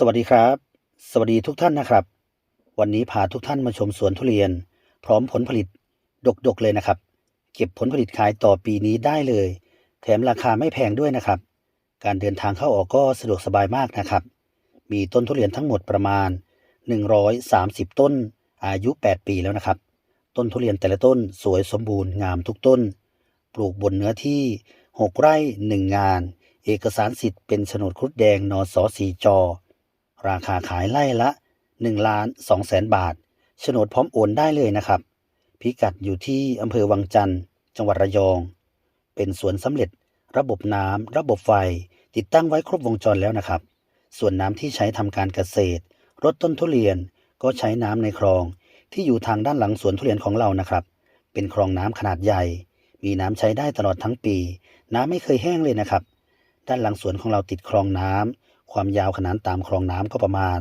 สวัสดีครับ สวัสดีทุกท่านนะครับ วันนี้พาทุกท่านมาชมสวนทุเรียน พร้อมผลผลิตดกๆเลยนะครับ เก็บผลผลิตขายต่อปีนี้ได้เลย แถมราคาไม่แพงด้วยนะครับ การเดินทางเข้าออกก็สะดวกสบายมากนะครับ มีต้นทุเรียนทั้งหมดประมาณ 130 ต้น อายุ 8 ปีแล้วนะครับ ต้นทุเรียนแต่ละต้นสวยสมบูรณ์งามทุกต้น ปลูกบนเนื้อที่ 6 ไร่ 1 งาน เอกสารสิทธิ์เป็นโฉนดครุฑแดงนอสอสีจอ ราคาขายไล่ละ1ล้าน2แสนบาทโฉนดพร้อมโอนได้เลยนะครับ พิกัดอยู่ที่อำเภอวังจันทร์จังหวัดระยอง เป็นสวนสำเร็จ ระบบน้ำระบบไฟ ติดตั้งไว้ครบวงจรแล้วนะครับ ส่วนน้ำที่ใช้ทำการเกษตรรดต้นทุเรียนก็ใช้น้ำในคลอง ที่อยู่ทางด้านหลังสวนทุเรียนของเรานะครับ เป็นคลองน้ำขนาดใหญ่ มีน้ำใช้ได้ตลอดทั้งปี น้ำไม่เคยแห้งเลยนะครับ ด้านหลังสวนของเราติดคลองน้ำ ความยาวขนานตามคลองน้ำก็ประมาณ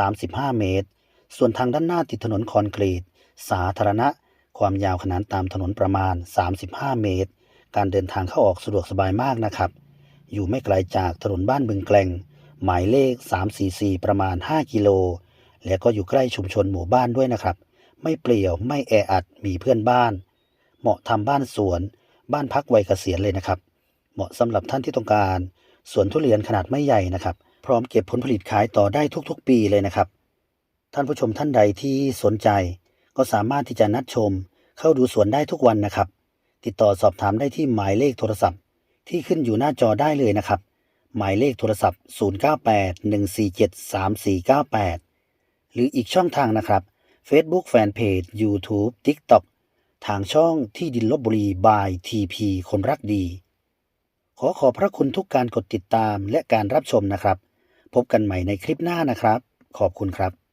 35 เมตร ส่วนทางด้านหน้าติดถนนคอนกรีต สาธารณะ ความยาวขนานตามถนนประมาณ 35 เมตร การเดินทางเข้าออกสะดวกสบายมากนะครับ อยู่ไม่ไกลจากถนนบ้านบึงแกลงหมายเลข 344 ประมาณ 5 กิโล และก็อยู่ใกล้ชุมชนหมู่บ้านด้วยนะครับ ไม่เปลี่ยวไม่แออัดมีเพื่อนบ้าน เหมาะทำบ้านสวน บ้านพักวัยเกษียณเลยนะครับ เหมาะสำหรับท่านที่ต้องการสวนทุเรียนขนาดไม่ใหญ่นะครับ ร้อมเก็บผลผลิตขายต่อได้ทุกๆ ปีเลยนะครับ ท่านผู้ชมท่านใดที่สนใจ ก็สามารถที่จะนัดชม เข้าดูสวนได้ทุกวันนะครับ ติดต่อสอบถามได้ที่หมายเลขโทรศัพท์ ที่ขึ้นอยู่หน้าจอได้เลยนะครับ หมายเลขโทรศัพท์ 0981473498 หรืออีกช่องทางนะครับ Facebook Fanpage YouTube TikTok ทางช่องที่ดินลบบุรี by TP คนรักดี ขอขอบพระคุณทุกการกดติดตามและการรับชมนะครับ พบกันใหม่ในคลิปหน้านะครับ ขอบคุณครับ